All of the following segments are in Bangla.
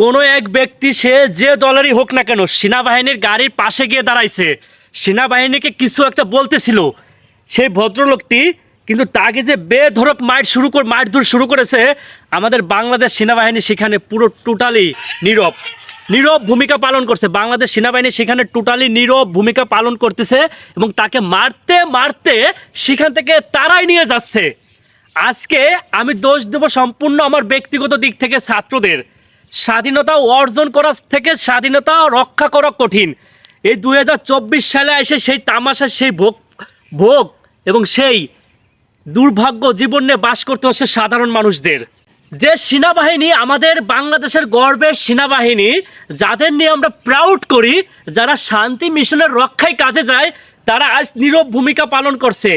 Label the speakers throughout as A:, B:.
A: কোনো এক ব্যক্তি, সে যে দলেরই হোক না কেন, সেনাবাহিনীর গাড়ির পাশে গিয়ে দাঁড়াইছে। সেনাবাহিনীকে কিছু একটা বলতেছিল। সেই ভদ্রলোকটি কিন্তু তাকে যে বেধরক মাইট শুরু করে দূর শুরু করেছে, আমাদের বাংলাদেশ সেনাবাহিনী সেখানে পুরো টোটালি নীরব। নীরব ভূমিকা পালন করছে। বাংলাদেশ সেনাবাহিনী সেখানে টোটালি নীরব ভূমিকা পালন করতেছে এবং তাকে মারতে মারতে সেখান থেকে তারাই নিয়ে যাচ্ছে। আজকে আমি দোষ দেব সম্পূর্ণ আমার ব্যক্তিগত দিক থেকে ছাত্রদের। স্বাধীনতা অর্জন করার থেকে স্বাধীনতা রক্ষা করা কঠিন। এই দুই হাজার চব্বিশ সালে এসে সেই তামাশা, সেই ভোগ ভোগ এবং সেই দুর্ভাগ্য জীবন বাস করতে হচ্ছে সাধারণ মানুষদের। যে সেনাবাহিনী, আমাদের বাংলাদেশের গর্বের সেনাবাহিনী, যাদের নিয়ে আমরা প্রাউড করি, যারা শান্তি মিশনের রক্ষায় কাজে যায়, তারা আজ নীরব ভূমিকা পালন করছে।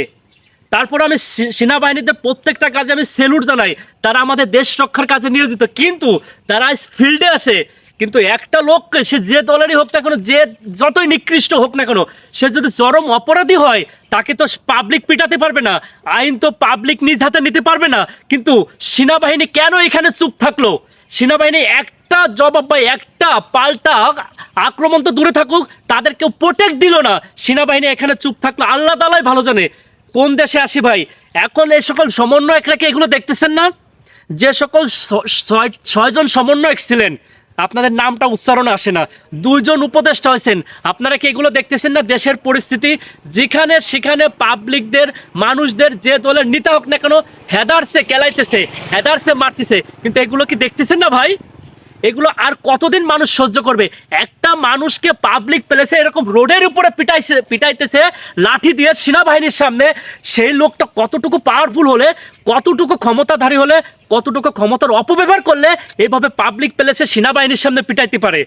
A: তারপর আমি সেনাবাহিনীতে প্রত্যেকটা কাজে আমি সেলুট জানাই। তারা আমাদের দেশ রক্ষার কাজে নিয়োজিত। কিন্তু তারা ফিল্ডে আছে। কিন্তু একটা লোককে সে যে দলেরই হোক না কেন, যে যতই নিকৃষ্ট হোক না কেন, সে যদি চরম অপরাধী হয়, তাকে তো পাবলিক পিটাতে পারবে না। আইন তো পাবলিক নিজ হাতে নিতে পারবে না। কিন্তু সেনাবাহিনী কেন এখানে চুপ থাকল? সেনাবাহিনী একটা জবাব বা একটা পাল্টা আক্রমণ তো দূরে থাকুক তাদের কেউ প্রোটেক্ট দিল না। সেনাবাহিনী এখানে চুপ থাকল। আল্লাহ তালাই ভালো জানে। কোন দেশে আসি ভাই? এখন এই সকল সমন্বয়করা কি এগুলো দেখতেছেন না? যে সকল ছয় ছয়জন সমন্বয়ক ছিলেন, আপনাদের নামটা উচ্চারণে আসে না। দুইজন উপদেষ্টা হয়েছেন, আপনারা কি এগুলো দেখতেছেন না? দেশের পরিস্থিতি, যেখানে সেখানে পাবলিকদের, মানুষদের যে দলের নেতা হোক না কেন, হেদারসে কেলাইতেছে, হেদারসে মারতেছে। কিন্তু এগুলো কি দেখতেছেন না ভাই? এগুলো আর কতদিন মানুষ সহ্য করবে? একটা মানুষকে পাবলিক প্লেসে এরকম রোডের উপরে পিটাইছে, পিটাইতেছে, লাঠি দিয়ে সেনাবাহিনীর সামনে, সেই লোকটা কতটুকু পাওয়ারফুল হলে, কতটুকু ক্ষমতাধারী হলে, কতটুকু ক্ষমতার অপব্যবহার করলে, এভাবে পাবলিক প্লেসে সেনাবাহিনীর সামনে পিটাইতে পারে?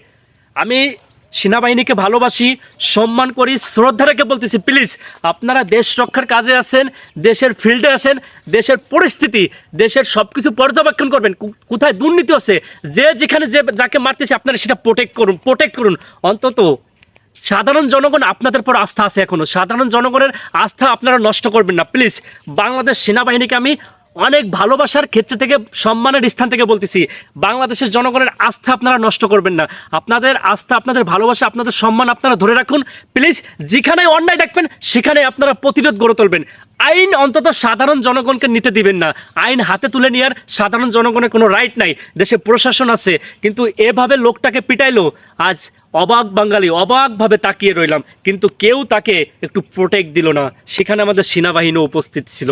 A: আমি সেনাবাহিনীকে ভালোবাসি, সম্মান করি, শ্রদ্ধা রেখে বলতেছি, প্লিজ, আপনারা দেশ রক্ষার কাজে আছেন দেশের ফিল্ডে আছেন দেশের পরিস্থিতি, দেশের সব কিছু পর্যবেক্ষণ করবেন কোথায় দুর্নীতি আছে যে যেখানে যে যাকে মারতেছে, আপনারা সেটা প্রোটেক্ট করুন প্রোটেক্ট করুন। অন্তত সাধারণ জনগণ আপনাদের পর আস্থা আছে এখনও। সাধারণ জনগণের আস্থা আপনারা নষ্ট করবেন না। প্লিজ, বাংলাদেশ সেনাবাহিনীকে আমি অনেক ভালোবাসার ক্ষেত্র থেকে, সম্মানের স্থান থেকে বলতেছি, বাংলাদেশের জনগণের আস্থা আপনারা নষ্ট করবেন না। আপনাদের আস্থা, আপনাদের ভালোবাসা, আপনাদের সম্মান আপনারা ধরে রাখুন। প্লিজ যেখানে অন্যায় দেখবেন, সেখানে আপনারা প্রতিরোধ গড়ে তুলবেন। আইন অন্তত সাধারণ জনগণকে নিতে দিবেন না। আইন হাতে তুলে নেওয়ার সাধারণ জনগণের কোনো রাইট নাই। দেশে প্রশাসন আছে, কিন্তু এভাবে লোকটাকে পিটাইলো, আজ অবাক বাঙালি, অবাকভাবে তাকিয়ে রইলাম। কিন্তু কেউ তাকে একটু প্রোটেক্ট দিল না। সেখানে আমাদের সেনাবাহিনী উপস্থিত ছিল।